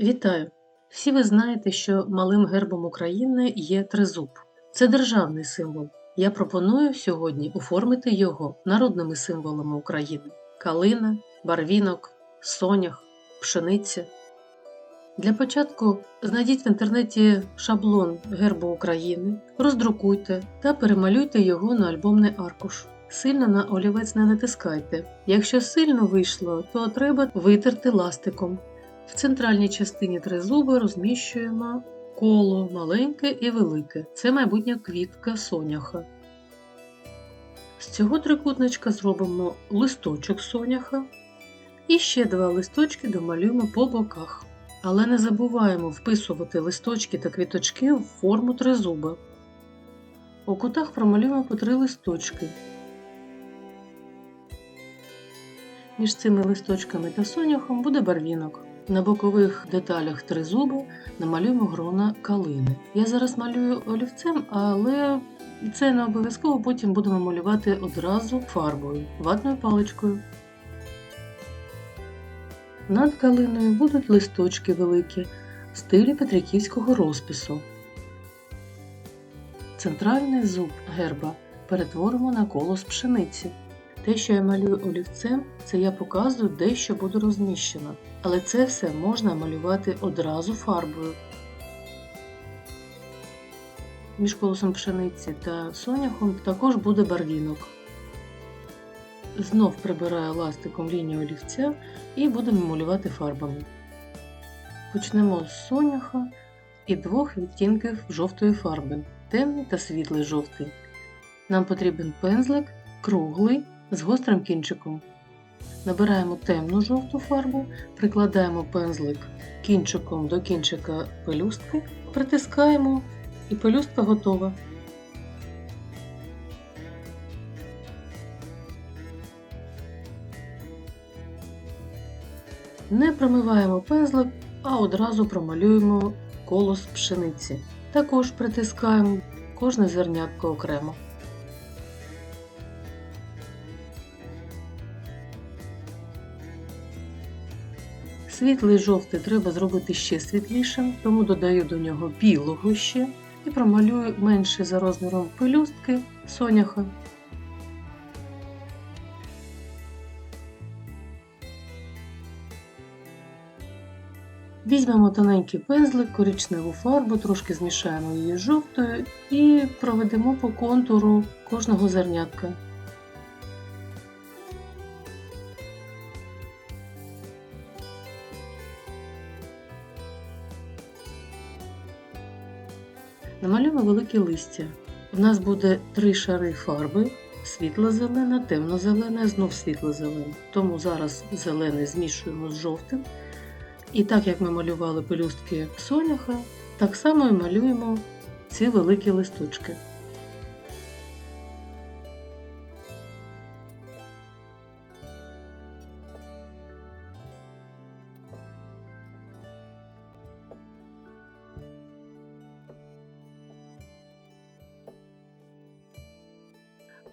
Вітаю! Всі ви знаєте, що малим гербом України є тризуб. Це державний символ. Я пропоную сьогодні оформити його народними символами України: калина, барвінок, сонях, пшениця. Для початку знайдіть в інтернеті шаблон гербу України, роздрукуйте та перемалюйте його на альбомний аркуш. Сильно на олівець не натискайте. Якщо сильно вийшло, то треба витерти ластиком. В центральній частині тризуба розміщуємо коло маленьке і велике. Це майбутня квітка соняха. З цього трикутничка зробимо листочок соняха і ще два листочки домалюємо по боках. Але не забуваємо вписувати листочки та квіточки в форму тризуба. У кутах промалюємо по три листочки. Між цими листочками та соняхом буде барвінок. На бокових деталях тризубу намалюємо грона калини. Я зараз малюю олівцем, але це не обов'язково потім будемо малювати одразу фарбою, ватною паличкою. Над калиною будуть листочки великі в стилі петриківського розпису. Центральний зуб герба перетворимо на колос пшениці. Те, що я малюю олівцем, це я показую, де що буде розміщено. Але це все можна малювати одразу фарбою. Між колосом пшениці та соняхом також буде барвінок. Знов прибираю ластиком лінію олівця і будемо малювати фарбами. Почнемо з соняха і двох відтінків жовтої фарби темний та світлий жовтий. Нам потрібен пензлик круглий з гострим кінчиком. Набираємо темну жовту фарбу, прикладаємо пензлик кінчиком до кінчика пелюстки, притискаємо і пелюстка готова. Не промиваємо пензлик, а одразу промалюємо колос пшениці. Також притискаємо кожне зернятко окремо. Світлий жовтий треба зробити ще світлішим, тому додаю до нього білого ще і промалюю менше за розміром пелюстки соняха. Візьмемо тоненький пензлик, коричневу фарбу, трошки змішаємо її з жовтою і проведемо по контуру кожного зернятка. Намалюємо велике листя. У нас буде три шари фарби: світло-зелена, темно-зелена, знов світло-зелена. Тому зараз зелене змішуємо з жовтим. І так як ми малювали пелюстки соняха, так само і малюємо ці великі листочки.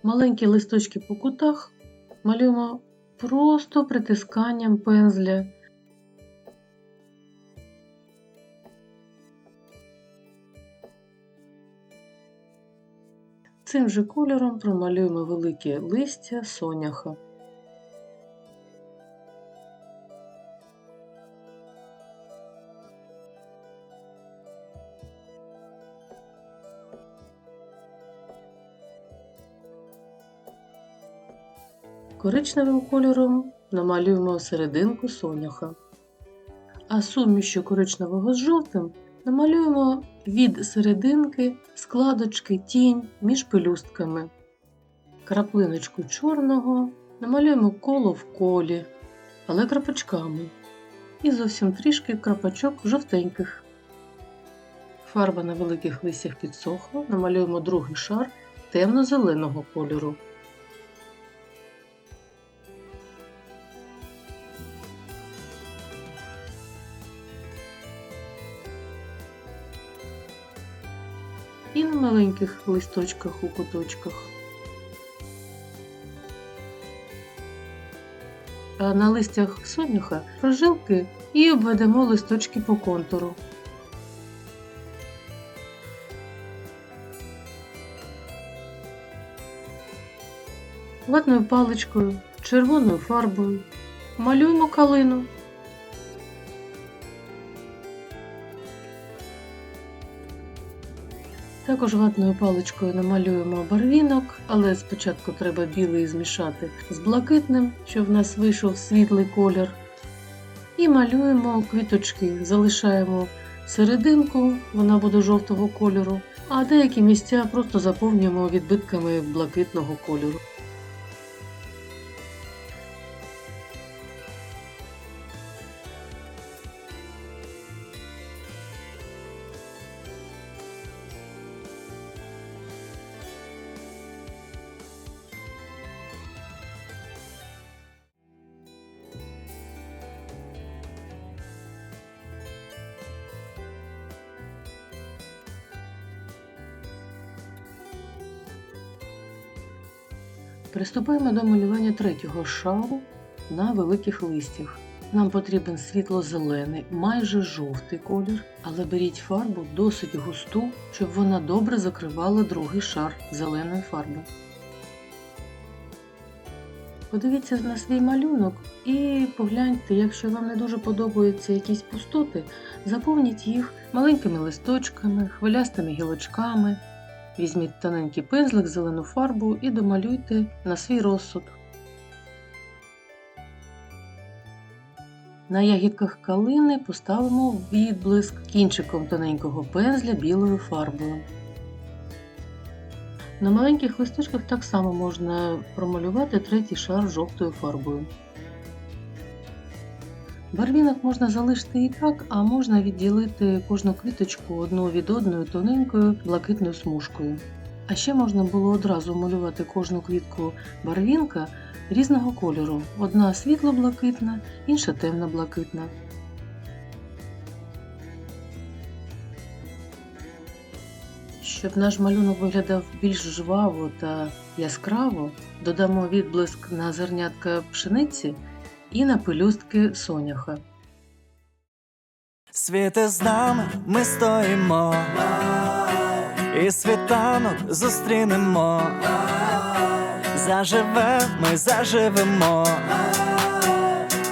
Маленькі листочки по кутах малюємо просто притисканням пензля. Цим же кольором промалюємо велике листя соняха. Коричневим кольором намалюємо серединку соняха, а сумішю коричневого з жовтим намалюємо від серединки складочки тінь між пелюстками. Краплиночку чорного намалюємо коло в колі, але крапочками. І зовсім трішки крапочок жовтеньких. Фарба на великих листях підсохла, намалюємо другий шар темно-зеленого кольору. І на маленьких листочках у куточках. На листях соняха прожилки і обведемо листочки по контуру. Ватною паличкою, червоною фарбою малюємо калину. Також ватною паличкою намалюємо барвінок, але спочатку треба білий змішати з блакитним, щоб в нас вийшов світлий колір. І малюємо квіточки, залишаємо серединку, вона буде жовтого кольору, а деякі місця просто заповнюємо відбитками блакитного кольору. Приступаємо до малювання третього шару на великих листях. Нам потрібен світло-зелений, майже жовтий колір, але беріть фарбу досить густу, щоб вона добре закривала другий шар зеленої фарби. Подивіться на свій малюнок і погляньте, якщо вам не дуже подобаються якісь пустоти, заповніть їх маленькими листочками, хвилястими гілочками. Візьміть тоненький пензлик, зелену фарбу і домалюйте на свій розсуд. На ягідках калини поставимо відблиск кінчиком тоненького пензля білою фарбою. На маленьких листочках так само можна промалювати третій шар жовтою фарбою. Барвінок можна залишити і так, а можна відділити кожну квіточку одну від одної тоненькою блакитною смужкою. А ще можна було одразу малювати кожну квітку барвінка різного кольору. Одна світло-блакитна, інша темно-блакитна. Щоб наш малюнок виглядав більш жваво та яскраво, додамо відблиск на зернятка пшениці і на пелюстки соняха. Світи з нами ми стоїмо, і світанок зустрінемо. Заживе, ми заживемо,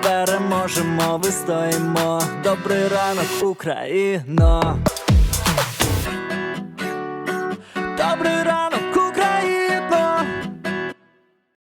переможемо, вистоїмо. Добрий ранок, Україно. Добрий ранок.